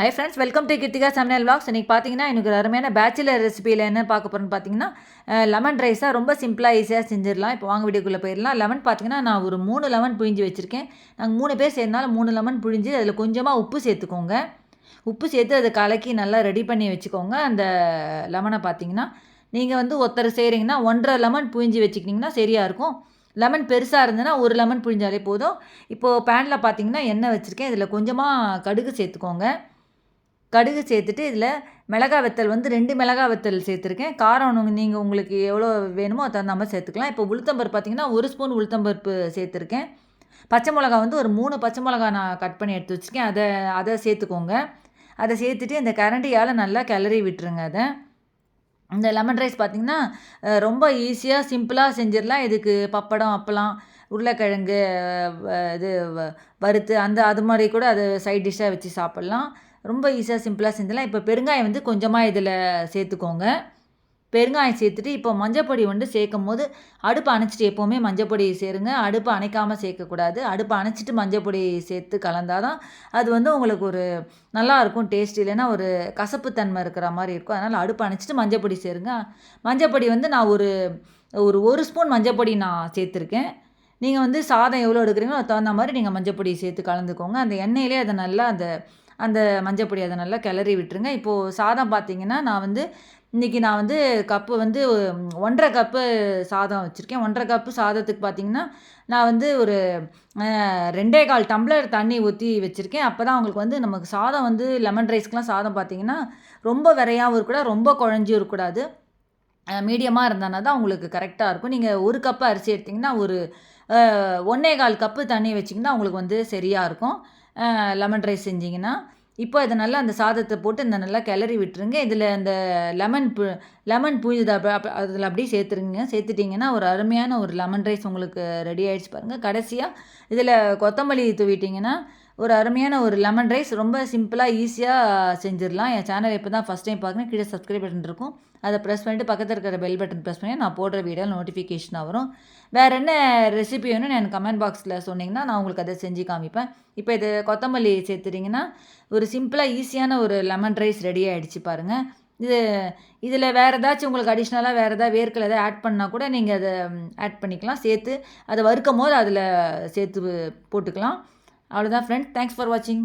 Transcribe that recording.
Hi friends welcome to Krithika சமையல் vlogs. இன்றைக்கி பார்த்தீங்கன்னா எனக்கு அருமையான பேச்சுலர் ரெசிபியில் என்ன பார்க்க போகிறேன்னு பார்த்தீங்கன்னா லெமன் ரைஸாக ரொம்ப சிம்பிளாக ஈஸியாக செஞ்சிடலாம். இப்போ வாங்க வீடியோக்குள்ளே போயிடலாம். லெமன் பார்த்தீங்கன்னா நான் ஒரு மூணு லெமன் புழிஞ்சு வச்சுருக்கேன். நாங்கள் மூணு பேர் சேர்ந்தால மூணு லெமன் புழிஞ்சு அதில் கொஞ்சமாக உப்பு சேர்த்துக்கோங்க. உப்பு சேர்த்து அதை கலக்கி நல்லா ரெடி பண்ணி வச்சுக்கோங்க. அந்த லெமனை பார்த்தீங்கன்னா நீங்கள் வந்து ஒருத்தர் செய்கிறீங்கன்னா ஒன்றரை லெமன் புழிஞ்சு வச்சுக்கிட்டிங்கன்னா சரியாக இருக்கும். லெமன் பெருசாக இருந்ததுன்னா ஒரு லெமன் புழிஞ்சாலே போதும். இப்போது பேனில் பார்த்தீங்கன்னா எண்ணெய் வச்சுருக்கேன். இதில் கொஞ்சமாக கடுகு சேர்த்துக்கோங்க. கடுகு சேர்த்துட்டு இதில் மிளகா வத்தல் வந்து ரெண்டு மிளகா வத்தல் சேர்த்துருக்கேன். காரம் நீங்கள் உங்களுக்கு எவ்வளோ வேணுமோ அது தகுந்த மாதிரி சேர்த்துக்கலாம். இப்போ உளுத்தம்பருப்பு பார்த்தீங்கன்னா ஒரு ஸ்பூன் உளுத்தம்பருப்பு சேர்த்துருக்கேன். பச்சை மிளகா வந்து ஒரு மூணு பச்சை மிளகா நான் கட் பண்ணி எடுத்து வச்சுருக்கேன். அதை அதை சேர்த்துக்கோங்க. அதை சேர்த்துட்டு இந்த கரண்டியால் நல்லா கிளறி விட்டுருங்க அதை. இந்த லெமன் ரைஸ் பார்த்திங்கன்னா ரொம்ப ஈஸியாக சிம்பிளாக செஞ்சிடலாம். இதுக்கு பப்படம் அப்பளம் உருளைக்கிழங்கு இது வ- வறுத்து அந்த அது மாதிரி கூட அது சைட் டிஷ்ஷாக வச்சு சாப்பிட்லாம். ரொம்ப ஈஸியாக சிம்பிளாக செஞ்சிடலாம் இப்போ பெருங்காயம் வந்து கொஞ்சமாக இதில் சேர்த்துக்கோங்க. பெருங்காயம் சேர்த்துட்டு இப்போ மஞ்சப்பொடி வந்து சேர்க்கும் போது அடுப்பை அணைச்சிட்டு எப்போவுமே மஞ்சப்பொடி சேருங்க. அடுப்பை அணைக்காமல் சேர்க்கக்கூடாது. அடுப்பு அணைச்சிட்டு மஞ்சப்பொடி சேர்த்து கலந்தாதான் அது வந்து உங்களுக்கு ஒரு நல்லா இருக்கும் டேஸ்ட் இல்லைன்னா ஒரு கசப்புத்தன்மை இருக்கிற மாதிரி இருக்கும். அதனால் அடுப்பை அணைச்சிட்டு மஞ்சப்பொடி சேருங்க. மஞ்சப்பொடி வந்து நான் ஒரு ஒரு ஒரு ஸ்பூன் மஞ்சப்பொடி நான் சேர்த்துருக்கேன். நீங்கள் வந்து சாதம் எவ்வளோ எடுக்கிறீங்களோ அதுக்கு தகுந்த மாதிரி நீங்கள் மஞ்சப்பொடி சேர்த்து கலந்துக்கோங்க. அந்த எண்ணெயிலே அதை நல்லா அந்த அந்த மஞ்சப்பொடி அதை நல்லா கிளறி விட்டுருங்க. இப்போது சாதம் பார்த்தீங்கன்னா நான் வந்து இன்றைக்கி நான் வந்து கப்பு வந்து ஒன்றரை கப்பு சாதம் வச்சுருக்கேன். ஒன்றரை கப்பு சாதத்துக்கு பார்த்தீங்கன்னா நான் வந்து ஒரு ரெண்டே கால் டம்ளர் தண்ணி ஊற்றி வச்சுருக்கேன். அப்போ தான் அவங்களுக்கு வந்து நமக்கு சாதம் வந்து லெமன் ரைஸ்க்கெலாம் சாதம் பார்த்தீங்கன்னா ரொம்ப விரையாகவும் இருக்கக்கூடாது ரொம்ப குழஞ்சும் இருக்கக்கூடாது. மீடியமாக இருந்தானா தான் உங்களுக்கு கரெக்டாக இருக்கும். நீங்கள் ஒரு கப்பு அரிசி எடுத்திங்கன்னா ஒரு ஒன்றே கால் கப்பு தண்ணி வச்சிங்கன்னா உங்களுக்கு வந்து சரியாக இருக்கும். லெமன் ரைஸ் செஞ்சிங்கன்னா இப்போ இதை நல்லா அந்த சாதத்தை போட்டு இந்த நல்லா கிளறி விட்டுருங்க. இதில் அந்த லெமன் பு லெமன் புழிது அதில் அப்படியே சேர்த்துருங்க. சேர்த்துட்டிங்கன்னா ஒரு அருமையான ஒரு லெமன் ரைஸ் உங்களுக்கு ரெடி ஆகிடுச்சு பாருங்கள் கடைசியாக இதில் கொத்தமல்லி தூவிட்டிங்கன்னா ஒரு அருமையான ஒரு லெமன் ரைஸ் ரொம்ப சிம்பிளாக ஈஸியாக செஞ்சிடலாம். என் சேனல் இப்போ தான் ஃபஸ்ட் டைம் பார்க்குறேன் கீழே சப்ஸ்கிரைப் பட்டன் இருக்கும். அதை ப்ரெஸ் பண்ணிட்டு பக்கத்தில் இருக்கிற பெல் பட்டன் ப்ரெஸ் பண்ணி நான் போடுற வீடியோ நோட்டிஃபிகேஷனாக வரும். வேறு என்ன ரெசிபி வேணும்னு எனக்கு கமெண்ட் பாக்ஸில் சொன்னிங்கன்னா நான் உங்களுக்கு அதை செஞ்சு காமிப்பேன். இப்போ இது கொத்தமல்லி சேர்த்துட்டிங்கன்னா ஒரு சிம்பிளாக ஈஸியான ஒரு லெமன் ரைஸ் ரெடி ஆகிடுச்சு பாருங்கள் இது இதில் வேறு ஏதாச்சும் உங்களுக்கு அடிஷ்னலாக வேறு ஏதாவது வேர்க்கல் எதாவது ஆட் பண்ணால் கூட நீங்கள் அதை ஆட் பண்ணிக்கலாம். சேர்த்து அதை வறுக்கும் போது அதில் சேர்த்து போட்டுக்கலாம். அவ்வளோதான் ஃப்ரெண்ட்ஸ் தேங்க்ஸ் ஃபார் வாட்சிங்